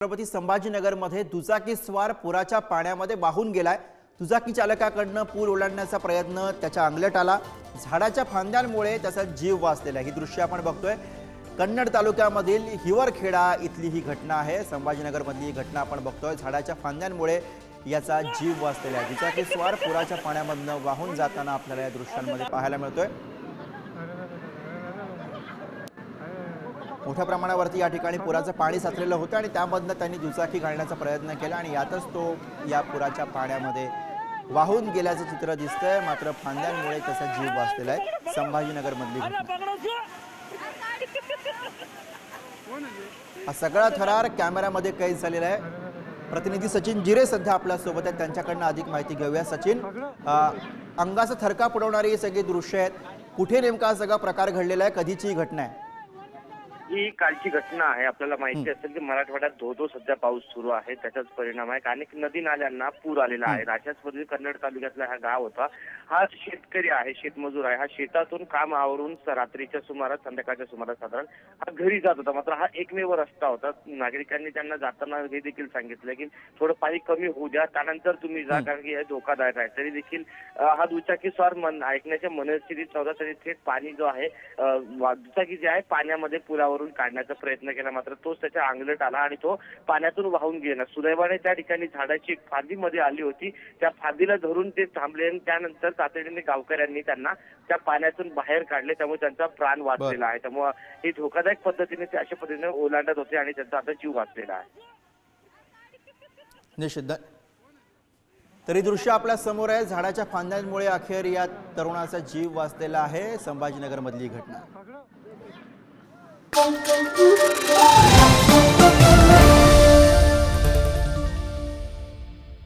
छत्रपती संभाजीनगरमध्ये दुचाकी स्वार पुराच्या पाण्यामध्ये वाहून गेलाय. दुचाकी चालकाकडनं पूर ओलांडण्याचा प्रयत्न त्याच्या अंगलट आला. झाडाच्या फांद्यांमुळे त्याचा जीव वाचलेला आहे. ही दृश्य आपण बघतोय. कन्नड तालुक्यामधील हिवरखेडा इथली ही घटना आहे. संभाजीनगरमधली ही घटना आपण बघतोय. झाडाच्या फांद्यांमुळे याचा जीव वाचलेला आहे. दुचाकी स्वार पुराच्या पाण्यामधनं वाहून जाताना आपल्याला या दृश्यांमध्ये पाहायला मिळतोय. मोठ्या प्रमाणावरती या ठिकाणी पुराचं पाणी साचलेलं होतं आणि त्यामधनं त्यांनी दुचाकी घालण्याचा प्रयत्न केला आणि यातच तो या पुराच्या पाण्यामध्ये वाहून गेल्याचं चित्र दिसतंय. मात्र फांद्यांमुळे त्याचा जीव वाचलेला आहे. संभाजीनगरमधली हा सगळा थरार कॅमेऱ्यामध्ये कैद झालेला आहे. प्रतिनिधी सचिन जिरे सध्या आपल्यासोबत आहेत. त्यांच्याकडनं अधिक माहिती घेऊया सचिन. अंगाचा थरका पडवणारी ही सगळी दृश्य आहेत. कुठे नेमका सगळा प्रकार घडलेला आहे? कधीची घटना आहे? ही कालची घटना आहे. आपल्याला माहिती असेल की मराठवाड्यात धो धो सध्या पाऊस सुरू आहे. त्याचाच परिणाम आहे. अनेक नदी नाल्यांना पूर आलेला आहे. पद्धतीने कन्नड तालुक्यातला हा गाव होता. हा शेतकरी आहे शेतमजूर आहे. हा शेतातून काम आवरून रात्रीच्या सुमारास संध्याकाळच्या सुमारास साधारण हा घरी जात होता. मात्र हा एकमेव रस्ता होता. नागरिकांनी त्यांना जाताना हे देखील सांगितलं की थोडं पाणी कमी होऊ द्या. त्यानंतर तुम्ही जा कारण की हे धोकादायक आहे. तरी देखील हा दुचाकी स्वार मन ऐकण्याच्या मनस्थितीत नव्हता तरी थेट पाणी जो आहे दुचाकी जे आहे पाण्यामध्ये पुलावरून काढण्याचा प्रयत्न केला. मात्र तोच त्याच्या अंगलट आला आणि तो पाण्यातून वाहून गेला. सुदैवाने त्या ठिकाणी झाडाची एक फांदी मध्ये आली होती. त्या फांदीला धरून ते थांबले आणि त्यानंतर तातडीने गावकऱ्यांनी त्यांना त्या पाण्यातून बाहेर काढले. त्यामुळे त्यांचा प्राण वाचलेला आहे. त्यामुळे ही धोकादायक पद्धतीने ते अशा पद्धतीने ओलांडत होते आणि त्यांचा आता जीव वाचलेला आहे. निषिद्ध तरी दृश्य आपल्यासमोर आहे. झाडाच्या फांद्यांमुळे अखेर या तरुणाचा जीव वाचलेला आहे. संभाजीनगरमधली घटना. Boom, boom.